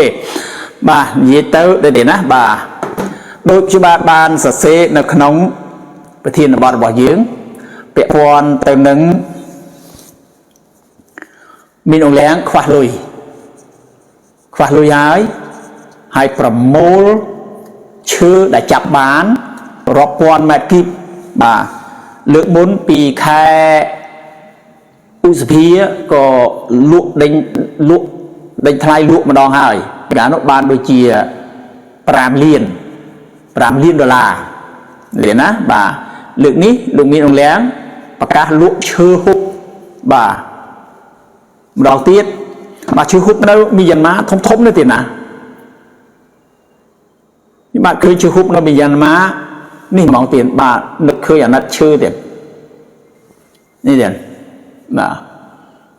ខេបាទនិយាយទៅដូចនេះណាបាទដូចជាបាទបានសរសេរនៅក្នុងប្រធានបទរបស់យើងពាក់ព័ន្ធទៅនឹងមានអង្លាំងខ្វះលុយខ្វះលុយហើយហើយប្រមូលឈើដែលចាប់បានរាប់ពាន់ម៉ែត្រគីបបាទលើកមុនពីខែឧសភាក៏លក់ដេញលក់ ដេញថ្លៃលក់ម្ដងហើយកាលនោះបានដូចជា5លាន5លានដុល្លារលានណាបាទលើកនេះលោកមានអង្លាំងប្រកាសលក់ឈើហុកបាទម្ដងទៀតបាទឈើហុកនៅមីយ៉ាន់ម៉ាធំធំនៅទៀតណានេះបាទឃើញឈើហុកនៅមីយ៉ាន់ម៉ានេះហ្មងទៀតបាទនឹកឃើញអាណិតឈើទៀតនេះទៀតបាទ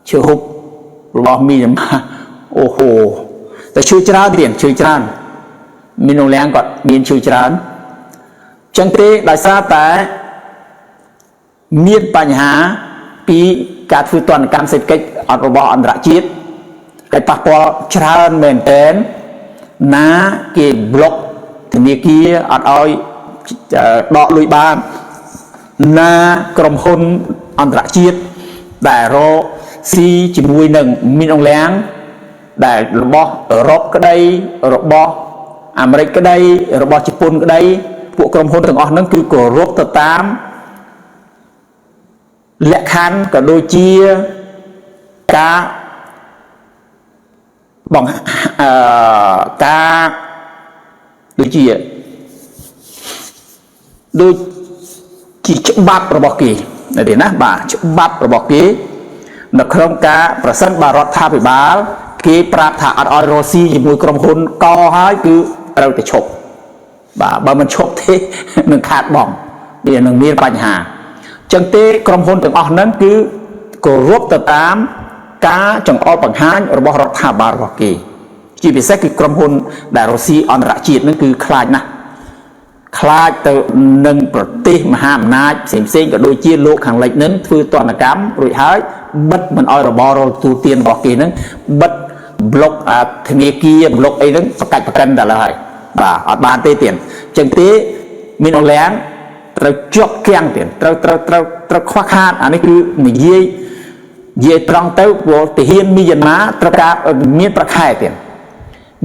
ឈើហុករបស់មីយ៉ាន់ម៉ា អូហូតែឈើច្រើនទៀតឈើច្រើនមាននងលៀងគាត់មានឈើច្រើនចឹងទេដោយសារតែមានបញ្ហាពីការធ្វើទណ្ឌកម្មសេដ្ឋកិច្ចអត់របស់អន្តរជាតិហើយប៉ះពាល់ច្រើនមែនទែនណាគេប្លុកធនាគារអត់ឲ្យដកលុយបានណាក្រុមហ៊ុនអន្តរជាតិដែលរកស៊ីជាមួយនឹងមានអង្លាំង ដែលរបស់អឺរ៉ុបក្តីរបស់អាមេរិកក្តីរបស់ជប៉ុនក្តីពួកក្រុមហ៊ុនទាំងអស់ហ្នឹងគឺគោរពទៅតាមលក្ខខណ្ឌក៏ដូចជាការបងអឺការដូចជាដូចជាច្បាប់របស់គេនៅទីណាបាទច្បាប់របស់គេនៅក្នុងការប្រសិនបើរដ្ឋាភិបាល គេប្រាប់ថាអត់ឲ្យរស់ស៊ីជាមួយក្រុមហ៊ុនកហើយគឺត្រូវតែឈប់បាទបើមិនឈប់ទេនឹងខាតបង់វានឹងមានបញ្ហាចឹងទេក្រុមហ៊ុនទាំងអស់ហ្នឹងគឺគោរពទៅតាមការចង្អុលបង្ហាញរបស់រដ្ឋាភិបាលរបស់គេជាពិសេសគឺក្រុមហ៊ុនដែលរុស្ស៊ីអន្តរជាតិហ្នឹងគឺខ្លាចណាស់ខ្លាចទៅនឹងប្រទេសមហាអំណាចផ្សេងផ្សេងក៏ដូចជាលោកខាងលិចនឹងធ្វើទណ្ឌកម្មរួចហើយបិទមិនអោយរបររទូទានរបស់គេនឹងបិទ ប្លុកធនាគារប្លុកអីហ្នឹងប្រកាច់ប្រកិនតែឡើយហើយបាទអត់បានទេទៀតអញ្ចឹងទេមានអង្លាំងត្រូវជាប់គាំងទៀតត្រូវត្រូវត្រូវត្រូវខ្វះខាតអានេះគឺនិយាយនិយាយត្រង់ទៅព្រោះទាហានមីយ៉ាន់ម៉ាត្រូវការមានប្រខែទៀត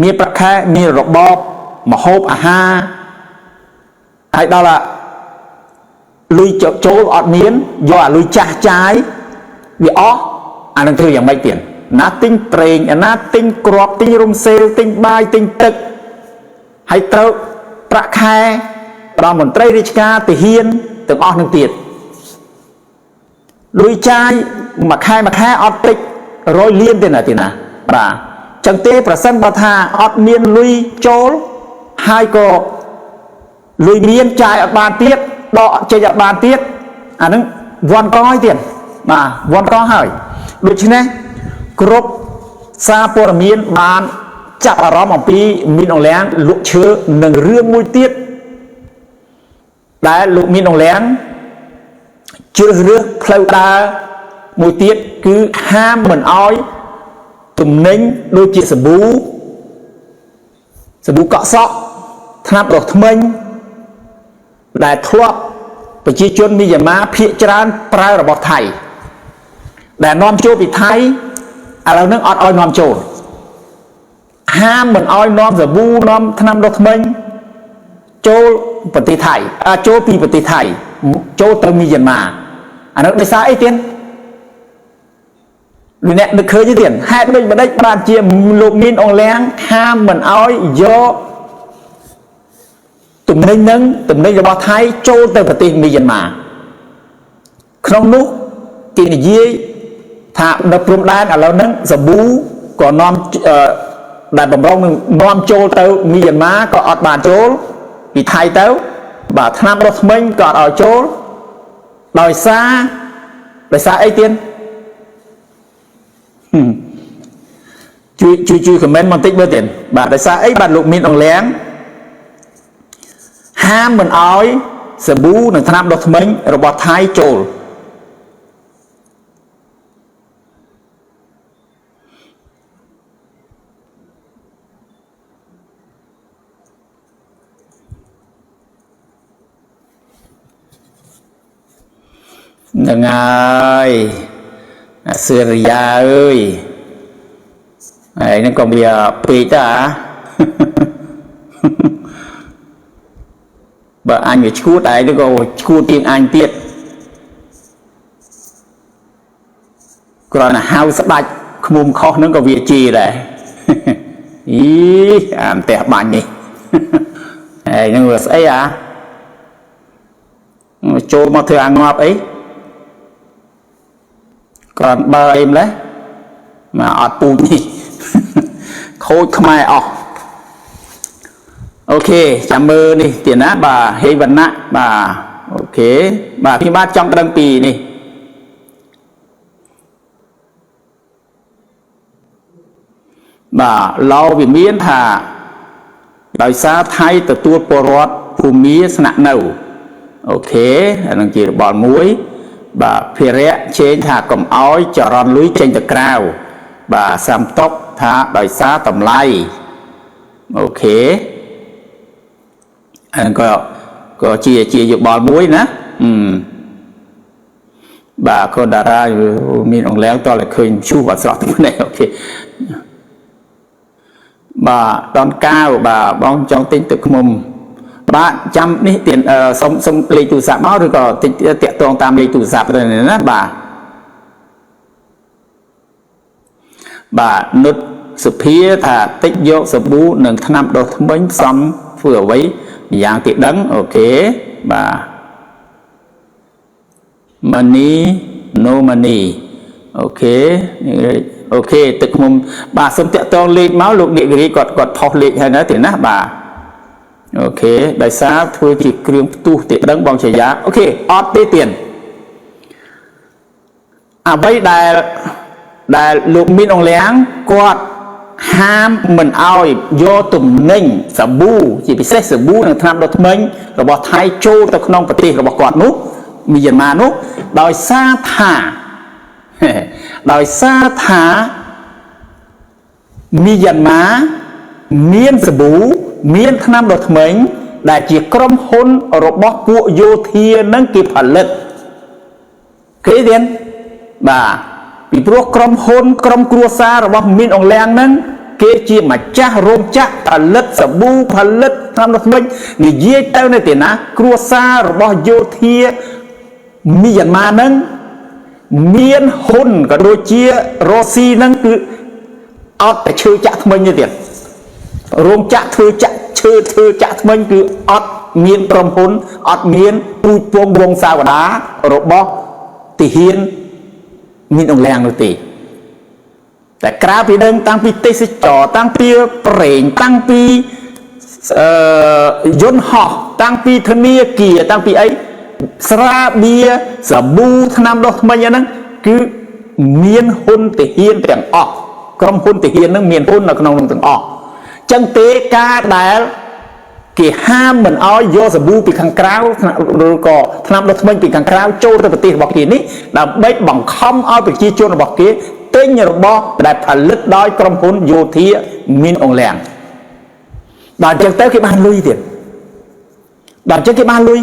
មានប្រខែមានរបបមហូបអាហារហើយដល់លុយចូលអត់មានយកអាលុយចាស់ចាយវាអស់អានឹងធ្វើយ៉ាងម៉េចទៀត ណាទិញប្រេងណាទិញគ្រាប់ទិញរំសេលទិញបាយទិញទឹកហើយត្រូវប្រាក់ខែប្រមន្ត្រីរាជការទាហានទាំងអស់នឹងទៀតលុយចាយមួយខែមួយខែអត់តិច100លានទេណាទីណាបាទចឹងទេប្រសិនបើថាអត់មានលុយចូលហើយក៏លុយមានចាយអត់បានទៀតដកចេញអត់បានទៀតអានឹងវាន់កហើយទៀតបាទវាន់កហើយដូច្នេះ គ្រប់សារព័ត៌មានបានចាប់អារម្មណ៍អំពីមីនអង្លាំងលក់ឈើនិងរឿងមួយទៀតដែលលោកមីនអង្លាំងជ្រើសរើសផ្លូវដើរមួយទៀតគឺហាមមិនអោយទំនិញដូចជាសាប៊ូសាប៊ូកក់សក់ថ្នាំដុសធ្មេញដែលធ្លាប់ប្រជាជនមីយ៉ាន់ម៉ាភាគច្រើនប្រើរបស់ថៃដែលនាំចូលពីថៃ ឥឡូវហ្នឹងអត់ឲ្យនាំចូលហាមមិនឲ្យនាំសាប៊ូនាំថ្នាំដុសធ្មេញចូលប្រទេសថៃអាចូលពីប្រទេសថៃចូលទៅមីយ៉ាន់ម៉ាអានោះដោយសារអីទៀតអ្នកនឹកឃើញទៀតហេតុដូចម្ដេចបានជាលោកមានអង្លាំងហាមមិនឲ្យយកទំនិញនឹងទំនិញរបស់ថៃចូលទៅប្រទេសមីយ៉ាន់ម៉ាក្នុងនោះគេនិយាយ ថានៅព្រំដែនឥឡូវហ្នឹងសាប៊ូក៏នាំដែលបំរុងនឹងនាំចូលទៅមីយ៉ាន់ម៉ាក៏អត់បានចូលពីថៃទៅ បាទថ្នាំរស់ថ្មិញក៏អត់ឲ្យចូលដោយសារដោយសារអីទៀតជួយជួយជួយខមមិនបន្តិចមើលទៀតបាទដោយសារអីបាទលោកមានអង្លាំងហាមមិនអោយសាប៊ូនិងថ្នាំដុសធ្មេញរបស់ថៃចូល នឹងហើយអាសេរីយ៉ាអើយហើយហ្នឹងក៏វាពេកតាបើអញវាឈួតឯងទៅក៏ឈួតជាងអញទៀតគ្រាន់តែហៅស្ដាច់ឃ្មុំខុសហ្នឹងក៏វាជាដែរអីអាផ្ទះបាញ់នេះហើយហ្នឹងវាស្អីអាចូលមកធ្វើអាងាប់អី គ្រាន់បើអីម្លេះមកអត់ពូជនេះខូចខ្មែរអស់អូខេចាំមើលនេះទៀតណាបាទហេវណ្ណៈបាទអូខេបាទខ្ញុំបាទចង់ដឹងពីនេះបាទឡោវិមានថាដោយសារថៃទទួលពលរដ្ឋភូមិស្នាក់នៅអូខេអានឹងជារបល់មួយ បាទភិរៈជេងថាកុំអោយចរន្តលុយចេញទៅក្រៅបាទសាំតុកថាដោយសារតម្លៃអូខេអានឹងក៏ក៏ជាជាយោបល់មួយណាអឺបាទកូនតារាមានអង្លាំងតតែឃើញឈូអត់ស្រស់ទៅនេះអូខេបាទដនកាវបាទបងចង់ទិញទឹកឃ្មុំ បាទចាំនេះទៀតសុំសុំលេខទូរស័ព្ទមកឬក៏តិចតាក់ទងតាមលេខទូរស័ព្ទទៅណាបាទបាទនុតសុភាថាតិចយកសាប៊ូនិងថ្នាំដុសធ្មេញផ្សំធ្វើអ្វីម្យ៉ាងទីដឹងអូខេបាទ money no money អូខេអូខេទឹកខ្ញុំបាទសូមតាក់ទងលេខមកលោកនិករីគាត់គាត់ផុសលេខហើយណាទេណាបាទ អូខេដោយសារធ្វើជាគ្រឿងផ្ទុះទីដឹងបងជាយ៉ាអូខេអត់ទេទៀតអ្វីដែលដែលលោកមានអង្លាំងគាត់ហាមមិនអោយយកទំនិញសាប៊ូជាពិសេសសាប៊ូនិងថ្នាំដុសធ្មេញរបស់ថៃចូលទៅក្នុងប្រទេសរបស់គាត់នោះមីយ៉ាន់ម៉ានោះដោយសារថាដោយសារថាមីយ៉ាន់ម៉ាមានសាប៊ូ មានថ្នាំដុសធ្មេញដែលជាក្រុមហ៊ុនរបស់ពួកយោធានឹងគេផលិតគេទៀតបាទពីព្រោះក្រុមហ៊ុន ក្រុមគ្រួសាររបស់មីនអងលៀងហ្នឹងគេជាម្ចាស់រោងចក្រផលិតសាប៊ូផលិតថ្នាំដុសធ្មេញនិយាយទៅនៅទីណា គ្រួសាររបស់យោធាមីយ៉ាន់ម៉ាហ្នឹងមានហ៊ុនក៏ដូចជារ៉ូស៊ីហ្នឹងគឺអត់តែឈើចាក់ថ្មិញទេទៀត រោងចក្រធ្វើចាក់ឈើធ្វើចាក់ថ្មិញគឺអត់មានក្រុមហ៊ុនអត់មានពូជពងវងសាវតារបស់ទាហានមានអង្លាំងនោះទេតែក្រៅពីនឹងតាំងពីទេសចរតាំងពីប្រេងតាំងពីអឺយន្តហោះតាំងពីធនាគារតាំងពីអីស្រាបៀរសាប៊ូថ្នាំដុសធ្មេញអាហ្នឹងគឺមានហ៊ុនទាហានទាំងអស់ក្រុមហ៊ុនទាហានហ្នឹងមានហ៊ុននៅក្នុងនោះទាំងអស់ ចឹងទេការដែលគេហាមមិនអោយយកសាប៊ូពីខាងក្រៅឬក៏ថ្នាំដុសធ្មេញពីខាងក្រៅចូលទៅប្រទេសរបស់គេនេះដើម្បីបង្ខំឲ្យប្រជាជនរបស់គេទិញរបស់ដែលផលិតដោយក្រុមហ៊ុនយោធាមានអង្លាំងដល់ចឹងទៅគេបានលុយទៀតដល់ចឹងគេបានលុយ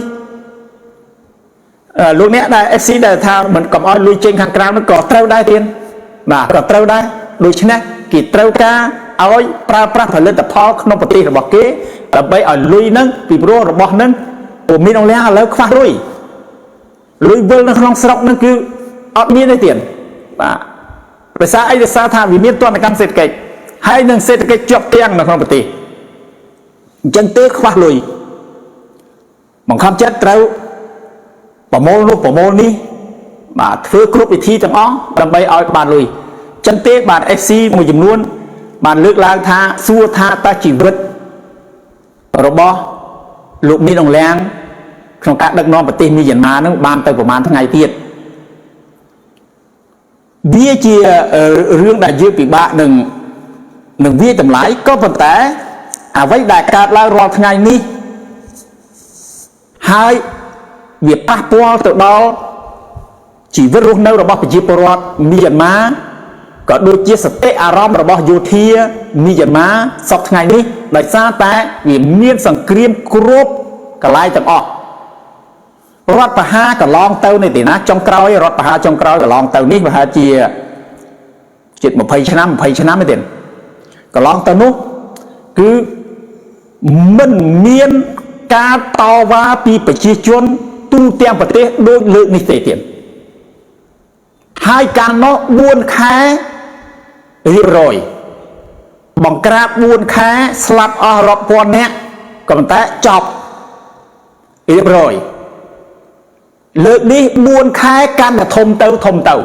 លោកអ្នកដែល FC ដែលថាមិនកុំឲ្យលុយចេញខាងក្រៅនោះក៏ត្រូវដែរទៀតបាទក៏ត្រូវដែរដូច្នេះគេត្រូវការ ឲ្យប្រើប្រាស់ផលិតផលក្នុងប្រទេសរបស់គេដើម្បីឲ្យលុយហ្នឹងពីព្រោះរបស់ហ្នឹងពុំមានអង្គលះឥឡូវខ្វះលុយលុយវិលនៅក្នុងស្រុកហ្នឹងគឺអត់មានទេទៀតបាទភាសាអីភាសាថាវាមានទណ្ឌកម្មសេដ្ឋកិច្ចហើយនឹងសេដ្ឋកិច្ចជាប់ទាំងនៅក្នុងប្រទេសអញ្ចឹងទេខ្វះលុយបង្ខំចិត្តត្រូវប្រមូលនោះប្រមូលនេះបាទធ្វើគ្រប់វិធីទាំងអស់ដើម្បីឲ្យបានលុយចឹងទេបាទ FC មួយចំនួន បានលើកឡើងថាសួរថាតើជីវិតរបស់លោកមានអង្លាំងក្នុងការដឹកនាំប្រទេសមីយ៉ាន់ម៉ានឹងបានទៅប្រហែលថ្ងៃទៀតវាជារឿងដែលយើងពិបាកនឹងនឹងវាតម្លៃក៏ប៉ុន្តែ អ្វីដែលកើតឡើងរាល់ថ្ងៃនេះហើយវាប៉ះពាល់ទៅដល់ជីវិតរស់នៅរបស់ប្រជាពលរដ្ឋមីយ៉ាន់ម៉ា ក៏ដូចជាសតិអារម្មណ៍របស់យោធាមីយ៉ាន់ម៉ាសពថ្ងៃនេះដោយសារតែវាមានសង្គ្រាមគ្រប់កន្លែងទាំងអស់រដ្ឋប្រហារកន្លងទៅនេះទេណាចុងក្រោយរដ្ឋប្រហារចុងក្រោយកន្លងទៅនេះប្រហែលជាជិត20ឆ្នាំ20ឆ្នាំទេកន្លងទៅនោះគឺមិនមានការតវ៉ាពីប្រជាជនទូទាំងប្រទេសដូចលើកនេះទេទៀតហើយកាលនោះ4ខែ រៀបរយបង្ក្រាប4ខែស្លាប់អស់រាប់ពាន់នាក់ក៏ប៉ុន្តែចប់រៀបរយលើកនេះ4ខែកាន់តែធំទៅធំទៅ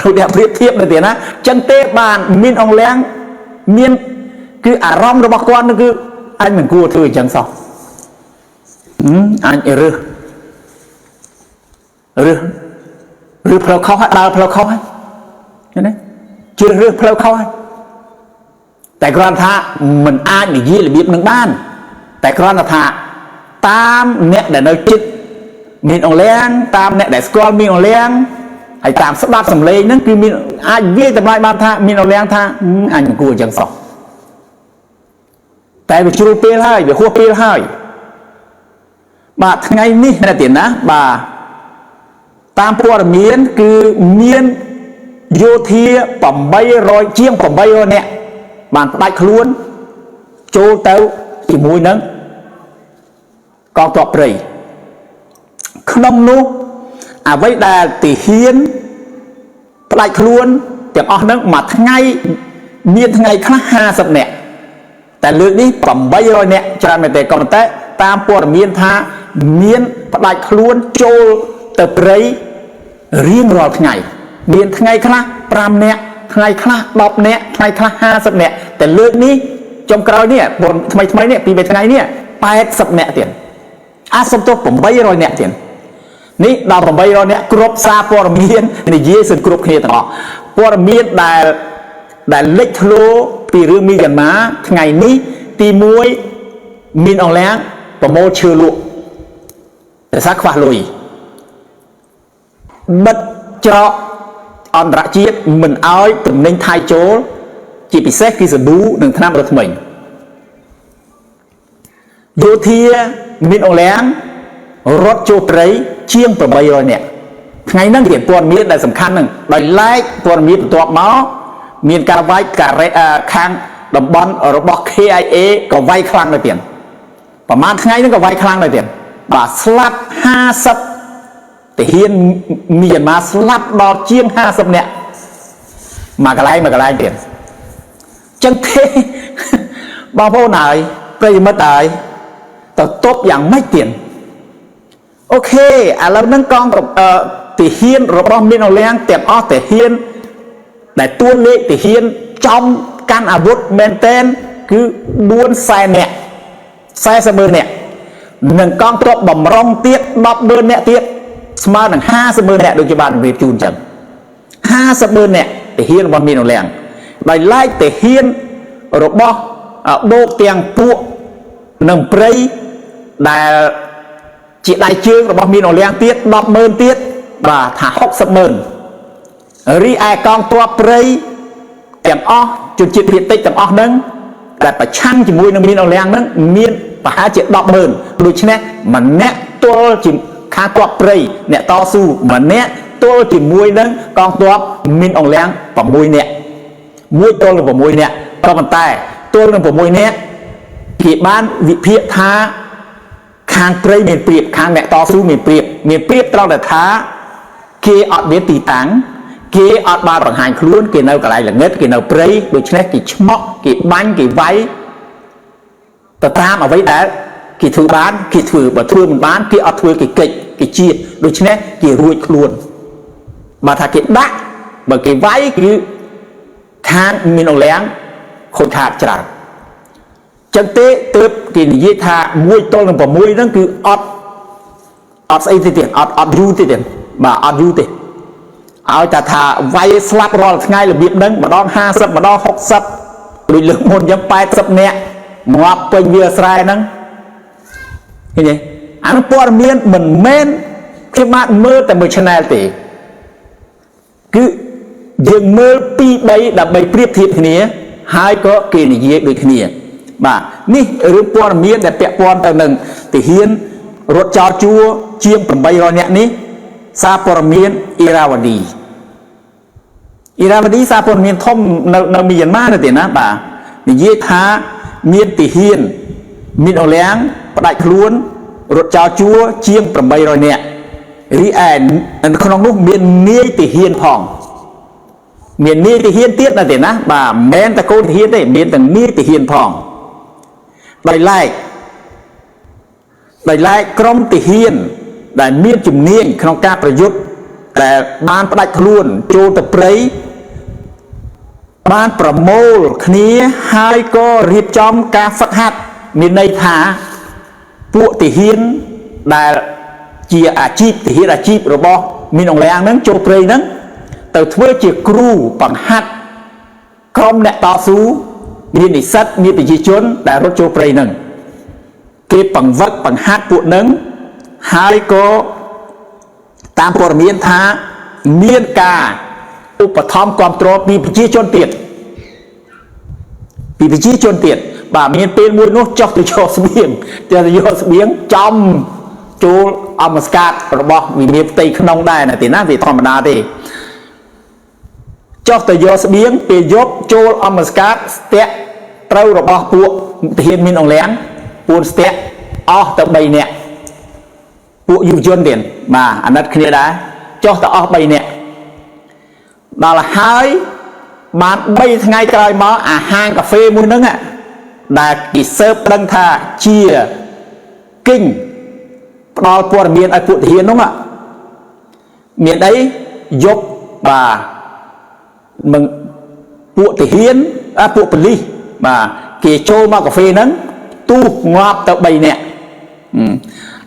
លោកអ្នកប្រៀបធៀបនៅទីណាចឹងទេបានមានអង្លាំងមានគឺអារម្មណ៍របស់គាត់នោះគឺអញមិនគួរធ្វើអញ្ចឹងសោះអញរើសរើសរើសផ្លូវខុសហើយដើរផ្លូវខុសហើយ ឃើញទេជឿរើសផ្លូវខុសហើយតែគ្រាន់ថាមិនអាចនិយាយរបៀបនឹងបាន តែគ្រាន់តែថាតាមអ្នកដែលនៅចិត្តមានអង្លាំងតាមអ្នកដែលស្គាល់មានអង្លាំងហើយតាមស្ដាប់សម្លេងហ្នឹងគឺមានអាចវាយតម្លៃបានថាមានអង្លាំងថាអញមិនគួរអញ្ចឹងសោះតែវាជ្រុលពេលហើយវាហួសពេលហើយបាទថ្ងៃនេះណាទៀតណាបាទតាមព័ត៌មានគឺមាន យោធា800ជាង800នាក់បានផ្ដាច់ខ្លួនចូលទៅជាមួយនឹងកងទ័ពព្រៃក្នុងនោះអ្វីដែលទាហានផ្ដាច់ខ្លួនទាំងអស់ហ្នឹងមួយថ្ងៃមានថ្ងៃខ្លះ50នាក់តែលើកនេះ800នាក់ច្រើនមែនទេក៏ប៉ុន្តែតាមព័ត៌មានថាមានផ្ដាច់ខ្លួនចូលទៅព្រៃរៀងរាល់ថ្ងៃ មានថ្ងៃខ្លះ5នាក់ថ្ងៃខ្លះ10នាក់ថ្ងៃខ្លះ50នាក់តែលើកនេះចុងក្រោយនេះថ្មីថ្មីនេះពី3ថ្ងៃនេះ80នាក់ទៀតអាសំទោស800នាក់ទៀតនេះដល់800នាក់គ្រប់សារព័ត៌មាននិយាយសឹងគ្រប់គ្នាទាំងអស់ព័ត៌មានដែលដែលលេចធ្លោពីរឿងមីយ៉ាន់ម៉ាថ្ងៃនេះទី1មានអង្លាំងប្រមូលឈើលក់តែសារខ្វះលុយបិទច្រក អន្តរជាតិមិនអោយទំនិញថៃចូល ជាពិសេសគឺសាប៊ូនិងថ្នាំរថ្មីយោធាមានអង្លាំងរត់ចូលព្រៃជាង800នាក់ថ្ងៃហ្នឹងជាព័ត៌មានដែលសំខាន់ហ្នឹងដោយឡែកព័ត៌មានបន្ទាប់មកមានការវាយការ៉េខាងតំបន់របស់ KIA ក៏វាយខ្លាំងដែរទៀតប្រហែលថ្ងៃហ្នឹងក៏វាយខ្លាំងដែរទៀតបាទស្លាប់50 ទាហានមីយ៉ាន់ម៉ាស្លាប់ដល់ជាង50នាក់មកកន្លែងមកកន្លែងទៀតចឹងទេបងប្អូនហើយប្រិយមិត្តហើយទៅតបយ៉ាងម៉េចទៀតអូខេឥឡូវហ្នឹងកងទាហានរបស់មានអលៀងទាំងអស់ទាហានដែលទួនលេខទាហានចំកាន់អាវុធមែនតែនគឺ4សែននាក់40ម៉ឺននាក់និងកងទ័ពបំរុងទៀត10ម៉ឺននាក់ទៀត ស្មើនឹង50ម៉ឺននាក់ដូចជាបានជម្រាបជូនអញ្ចឹង50ម៉ឺននាក់ទាហានរបស់មានអលៀងដោយឡែកទាហានរបស់បូកទាំងពួកនឹងព្រៃដែលជាដៃជើងរបស់មានអលៀងទៀត100000ទៀតបាទថា60ម៉ឺនរីឯកងទ័ពព្រៃទាំងអស់ជនជាតិភាគតិចទាំងអស់ហ្នឹងដែលប្រឆាំងជាមួយនឹងមានអលៀងហ្នឹងមានប្រហែលជា100000ដូច្នេះម្នាក់ទល់ជា ខាងទ័ពព្រៃអ្នកតស៊ូម្នាក់ទល់ជាមួយនឹងកងទ័ពមានអលៀង6នាក់មួយទល់នឹង6នាក់ក៏ប៉ុន្តែទល់នឹង6នាក់គេបានវិភាគថាខាងព្រៃមានព្រៀបខាងអ្នកតស៊ូមានព្រៀបមានព្រៀបត្រង់តែថាគេអត់មានទីតាំងគេអត់បានបង្ហាញខ្លួនគេនៅកន្លែងល្ងិតគេនៅព្រៃដូច្នេះគេឆ្មក់គេបាញ់គេវាយទៅតាមអ្វីដែលគេធ្វើបានគេធ្វើបើធ្វើមិនបានគេអត់ធ្វើគេកិច្ច គេជាតិដូច្នេះគេរួចខ្លួនបើថាគេដាក់បើគេវាយគឺខាងមានអង្លាំងខូចខាតច្រើនចឹងទេទើបគេនិយាយថា1ទល់នឹង6ហ្នឹងគឺអត់អត់ស្អីទេទៀតអត់អត់យូរទេទៀតបាទអត់យូរទេឲ្យតែថាវាយស្លាប់រាល់ថ្ងៃរបៀបហ្នឹងម្ដង50ម្ដង60ដូចលើកមុនចឹង80នាក់ងាប់ពេញវាស្រែហ្នឹងឃើញទេ អានោះព័ត៌មានមិនមែនខ្ញុំបានមើលតែមួយ channel ទេគឺយើងមើលពី3ដើម្បីប្រៀបធៀបគ្នា ហើយក៏គេនិយាយដូចគ្នា បាទនេះរឿងព័ត៌មានដែលពាក់ព័ន្ធទៅនឹងទាហានរត់ចោលជួរជាង800នាក់នេះសារព័ត៌មានអ៊ីរ៉ាវ៉ាឌីអ៊ីរ៉ាវ៉ាឌីសារព័ត៌មានធំនៅនៅមីយ៉ាន់ម៉ានៅទីណាបាទនិយាយថាមានទាហាន មានអលៀងផ្ដាច់ខ្លួន រត់ចោលជួរជាង800នាក់រីឯនៅក្នុងនោះមាននាយទាហានផងមាននាយទាហានទៀតណាទេណាបាទមិនមែនតែកូនទាហានទេមានទាំងនាយទាហានផងដោយឡែកដោយឡែកក្រុមទាហាន ដែលមានជំនាញក្នុងការប្រយុទ្ធដែលបានផ្ដាច់ខ្លួនចូលទៅព្រៃបានប្រមូលគ្នាហើយក៏រៀបចំការហ្វឹកហាត់មានន័យថា ពួកទាហានដែលជាអាជីពទាហានអាជីពរបស់មានអង្លាំងហ្នឹងចូលព្រៃហ្នឹងទៅធ្វើជាគ្រូបង្ហាត់ក្រុមអ្នកតស៊ូមាននិស្សិតមានប្រជាជនដែលរត់ចូលព្រៃហ្នឹងគេបង្វឹកបង្ហាត់ពួកហ្នឹងហើយក៏តាមព័ត៌មានថាមានការឧបត្ថម្ភគ្រប់គ្រងពីប្រជាជនទៀតពីប្រជាជនទៀត បាទមានពេលមួយនោះចុះទៅយកស្បៀងទៅយកស្បៀងចំចូលអមស្កាតរបស់វិមានផ្ទៃក្នុងដែរណាទីណាវាធម្មតាទេចុះទៅយកស្បៀងពេលយប់ចូលអមស្កាតស្ទាក់ត្រូវរបស់ពួកទាហានមានអង្លាំងពួនស្ទាក់អស់ទៅ3នាក់ពួកយុវជនទៀតបាទអាណិតគ្នាដែរចុះទៅអស់3នាក់ដល់ហើយបាន3ថ្ងៃក្រោយមកអាហាងកាហ្វេមួយហ្នឹង ដែលគេសើបដឹងថាជាគិញផ្ដល់ព័ត៌មានឲ្យពួកទាហាននោះមានអីយកបាទមិនពួកទាហានអាពួកប៉ូលីសបាទគេចូលមកកាហ្វេហ្នឹងទូងាប់ទៅ3នាក់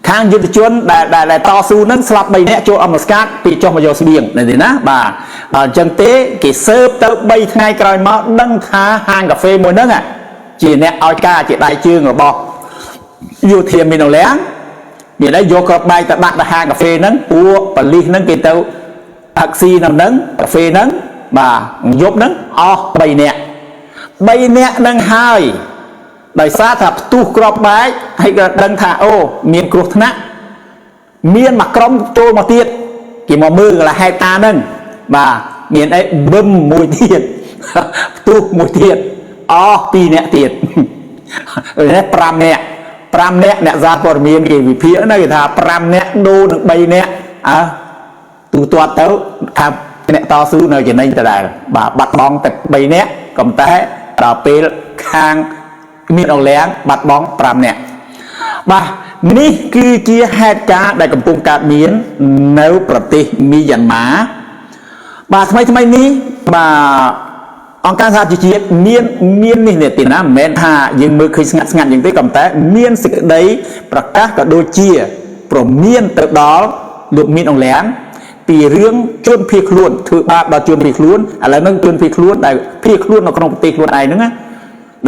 ខាងយុទ្ធជនដែលដែលតស៊ូហ្នឹងស្លាប់3នាក់ចូលអមស្កាតពីចុះមកយកស្បៀងនេះណាបាទដល់អញ្ចឹងទេគេសើបទៅ3ថ្ងៃក្រោយមកដឹងថាហាងកាហ្វេមួយហ្នឹង ជាអ្នកឲ្យការជាដៃជើងរបស់យោធាមីនអលៀងមានន័យយកគ្រាប់បែកទៅដាក់ទៅហាងកាហ្វេហ្នឹងពួកប៉ូលីសហ្នឹងគេទៅតាក់ស៊ីនៅហ្នឹងកាហ្វេហ្នឹងបាទយប់ហ្នឹងអស់3នាក់3នាក់ហ្នឹងហើយដោយសារថាផ្ទុះក្របបែកហើយក៏ដឹងថាអូមានគ្រោះថ្នាក់មានមួយក្រុមចូលមកទៀតគេមកមើលកន្លែងហេតុការណ៍ហ្នឹងបាទមានអីបឹមមួយទៀតផ្ទុះមួយទៀត អស់2នាក់ទៀតនេះ5នាក់5នាក់អ្នកសារព័ត៌មានគេវិភាគណាគេថា5នាក់ដូរនឹង3នាក់អើទូទាត់ទៅថាអ្នកតស៊ូនៅចំណេញដដែលបាទបាត់បង់តែ3នាក់ក៏តែដល់ពេលខាងមានអង្លាំងបាត់បង់5នាក់បាទនេះគឺជាហេតុការណ៍ដែលកំពុងកើតមាននៅប្រទេសមីយ៉ាន់ម៉ាបាទថ្មីថ្មីនេះបាទ អង្គការសហជីវជាតិមានមាននេះនេះទីណាមិនមែនថាយើងមើលឃើញស្ងាត់ស្ងាត់យ៉ាងទេក៏តែ មានសេចក្តីប្រកាសក៏ដូចជាប្រមានទៅដល់លោកមានអង្លាំងពីរឿងជនភៀសខ្លួនធ្វើបាបដល់ជនភៀសខ្លួនឥឡូវហ្នឹងជនភៀសខ្លួនដែលភៀសខ្លួននៅក្នុងប្រទេសខ្លួនឯងហ្នឹងណា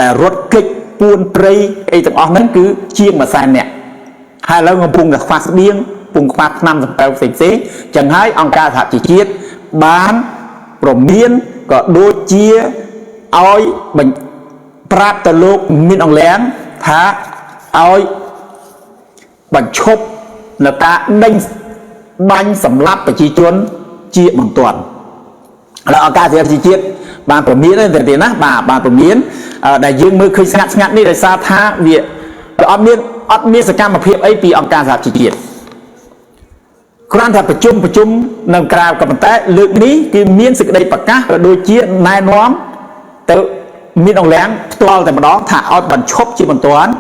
ដែលរត់គេចពួនព្រៃអីទាំងអស់ហ្នឹងគឺជាងមួយសែននាក់ហើយឥឡូវកំពុងតែខ្វះស្បៀងកំពុងខ្វះថ្នាំសម្ពៅផ្សេងផ្សេងចឹងហើយអង្គការសហជីវជាតិបានប្រមាន ក៏ដូចជាឲ្យបញ្ប្រាប់ទៅលោកមានអង្លាំងថាឲ្យបញ្ឈប់នៅការដេញបាញ់សម្លាប់ប្រជាជនជាបន្ទាន់ឥឡូវអង្គការសហជីវជាតិបានប្រមានទេទេណាបាទបានប្រមានដែលយើងមើលឃើញស្ងាត់ស្ងាត់នេះដោយសារថាវាអត់មានអត់មានសកម្មភាពអីពីអង្គការសហជីវជាតិ គ្រាន់តែប្រជុំប្រជុំនៅក្រៅក៏ប៉ុន្តែលើកនេះគឺមានសេចក្តីប្រកាសក៏ដូចជាណែនាំទៅមានអង្គលាំងផ្ទាល់តែម្ដងថាឲ្យបញ្ឈប់ជាបន្ទាន់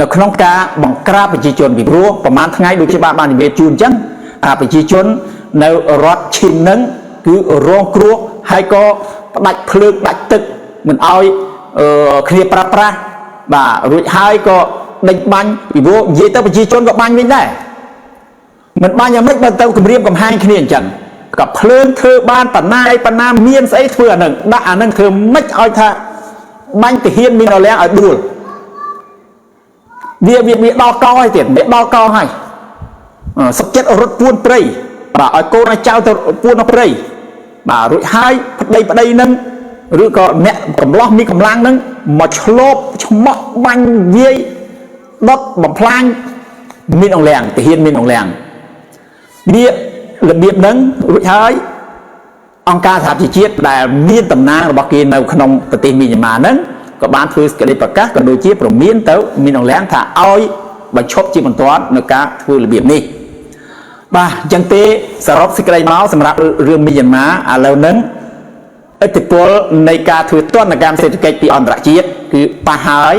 នៅក្នុងការបង្ក្រាបប្រជាជនពីព្រោះប្រហែលថ្ងៃដូចជាបានបាននិយាយជូនអញ្ចឹងថាប្រជាជននៅរដ្ឋឈិននឹងគឺរងគ្រោះហើយក៏ផ្ដាច់ភ្លើងដាច់ទឹកមិនឲ្យគ្នាប្រាប្រាស់បាទរួចហើយក៏ដេញបាញ់ពីព្រោះនិយាយទៅប្រជាជនក៏បាញ់វិញដែរ មិនបាញ់យ៉ាងម៉េចបើទៅគម្រាមកំហែងគ្នាអញ្ចឹងក៏ភ្លើងធ្វើបានបណ្ណាអីបណ្ណាមានស្អីធ្វើអានឹងដាក់អានឹងធ្វើមិនឲ្យថាបាញ់ទាហានមានអលៀងឲ្យដួលវាវាវាដល់កហើយទៀតវាដល់កហើយសុខចិត្តរត់ពួនព្រៃបាទឲ្យកូនឲ្យចៅទៅពួននៅព្រៃបាទរួចហើយប្តីប្តីនឹងឬក៏អ្នកកំឡោះមានកម្លាំងនឹងមកឆ្លប់ឆ្មក់បាញ់វាយដុតបំផ្លាញមានអង្លាំងទាហានមានអង្លាំង វារបៀបហ្នឹងរួចហើយអង្គការសហជីវជាតិដែលមានតំណាងរបស់គេនៅក្នុងប្រទេសមីយ៉ាន់ម៉ាហ្នឹងក៏បានធ្វើសេចក្តីប្រកាសក៏ដូចជាប្រមានទៅមានអង្លាំងថាឲ្យបញ្ឈប់ជាបន្ទាន់នៅការធ្វើរបៀបនេះបាទអញ្ចឹងទេសរុបសេចក្តីមកសម្រាប់រឿងមីយ៉ាន់ម៉ាឥឡូវហ្នឹងឥទ្ធិពលនៃការធ្វើទណ្ឌកម្មសេដ្ឋកិច្ចពីអន្តរជាតិគឺប៉ះហើយ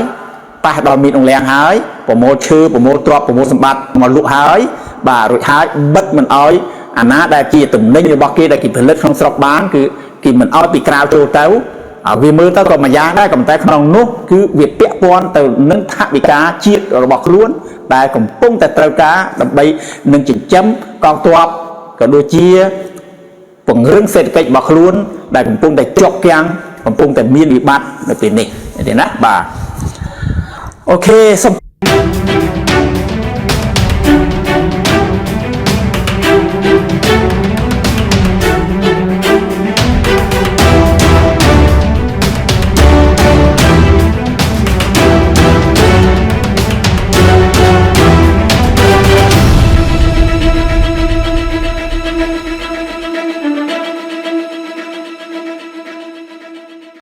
ប៉ះដល់មានអង្លាំងហើយប្រមូលឈើប្រមូលទ្រព្យប្រមូលសម្បត្តិមកលក់ហើយ បាទរួចហើយបិទមិនអោយអាណាដែលជាទំនិញរបស់គេដែលគេផលិតក្នុងស្រុកបានគឺគេមិនអោយពីក្រៅចូលទៅអាវាមើលទៅក៏មួយយ៉ាងដែរក៏ប៉ុន្តែក្នុងនោះគឺវាពាក់ព័ន្ធទៅនឹងថវិកាជាតិរបស់ខ្លួនដែលកំពុងតែត្រូវការដើម្បីនឹងចិញ្ចឹមកងទ័ពក៏ដូចជាពង្រឹងសេដ្ឋកិច្ចរបស់ខ្លួន ដែលកំពុងតែជាប់គាំងកំពុងតែមានវិបត្តិនៅពេលនេះឃើញទេណាបាទអូខេសូម